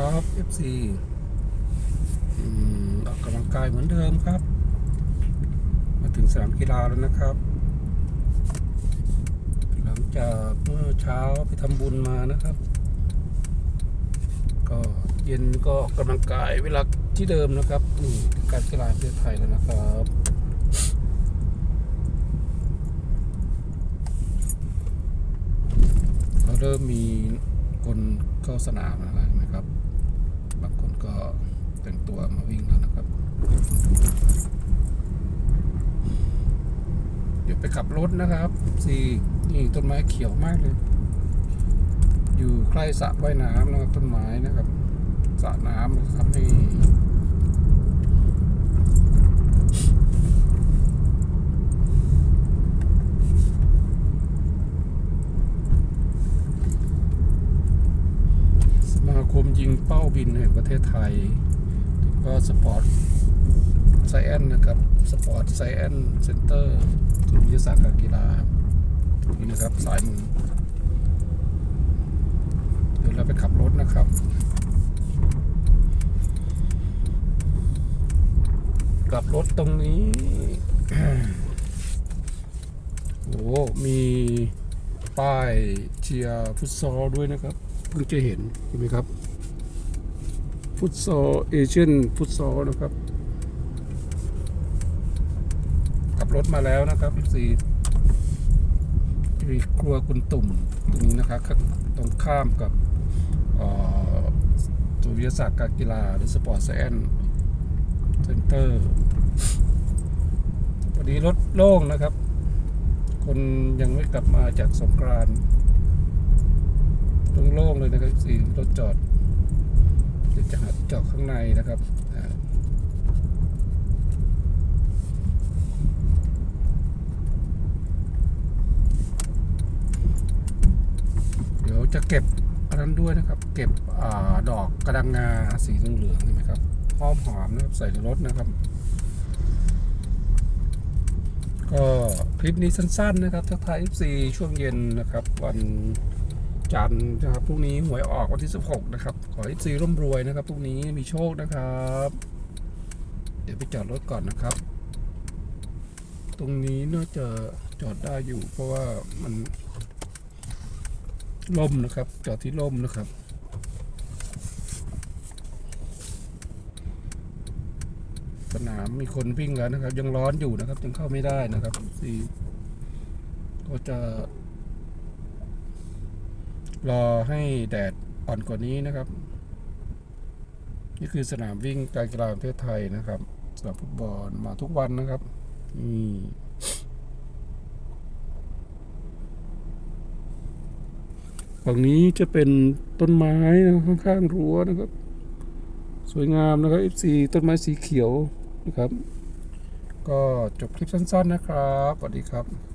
ครับ FC อออกกำลังกายเหมือนเดิมครับ มาถึงสนามกีฬาแล้วนะครับ หลังจากเมื่อเช้าไปทำบุญมานะครับ ก็เย็นก็ออกกำลังกายเวลาที่เดิมนะครับนี่การกีฬาประเทศไทยแล้วนะครับก็เริ่มมีคนเข้าสนามแล้วนะครับางคนก็แต่งตัวมาวิ่งแล้วนะครับ เดี๋ยวไปขับรถนะครับสี่นี่ต้นไม้เขียวมากเลย อยู่ใกล้สระว่ายน้ำนะครับต้นไม้นะครับสระน้ำทำให้สมาคมยิงเป้าบินแห่งประเทศไทย ก็สปอร์ต ไซแอนนะครับสปอร์ตไซแอนเซ็นเตอร์ศูนย์วิทยาศาสตร์การกีฬานี่นะครับสายมือเดี๋ยวเราไปขับรถนะครับกลับรถตรงนี้โอ้มีป้ายเชียร์ฟุตซอลด้วยนะครับ เพิ่งจะเห็นเห็นไหมครับ ฟุตซอลเอเชียนฟุตซอลนะครับขับ รถมาแล้วนะครับพี่ซีที่ครัวคุณตุ่มตรงนี้นะครับตรงข้ามกับเอ่อศูนย์วิทยาศาสตร์การกีฬาหรือสปอร์ตไซแอนเซ็นเตอร์วันนี้รถโล่งนะครับ คนยังไม่กลับมาจากสงกรานต์โล่งๆเลยนะครับสี่รถจอดเดี๋ยวจะหัดเจาะข้างในนะครับอ่าเดี๋ยว จะเก็บอันนั้นด้วยนะครับ เก็บอดอกกระดังงาสีเหลืองๆเห็นไหมครับหอมหอมนะครับใส่ในรถนะครับ ก็คลิปนี้สั้นๆนะครับทักทาย FC ช่วงเย็นนะครับ วันจันทร์นะครับพรุ่งนี้หวยออกวันที่ 16 นะครับ ขอ FC ร่ำรวยนะครับพรุ่งนี้มีโชคนะครับ เดี๋ยวไปจอดรถก่อนนะครับ ตรงนี้น่าจะจอดได้อยู่เพราะว่ามัน ล่มนะครับ จอดที่ล่มนะครับ สนามมีคนวิ่งแล้วนะครับ ยังร้อนอยู่นะครับ ยังเข้าไม่ได้นะครับสี่ก็จะ รอให้แดดอ่อนกว่านี้นะครับ นี่คือสนามวิ่งการกีฬางประเทศไทยนะครับสนามฟุตบอลมาทุกวันนะครับนี่ ฝั่งนี้จะเป็นต้นไม้นะข้างๆรั้วนะครับ สวยงามนะครับ FC ต้นไม้สีเขียวนะครับ ก็จบคลิปสั้นๆนะครับสวัสดีครับ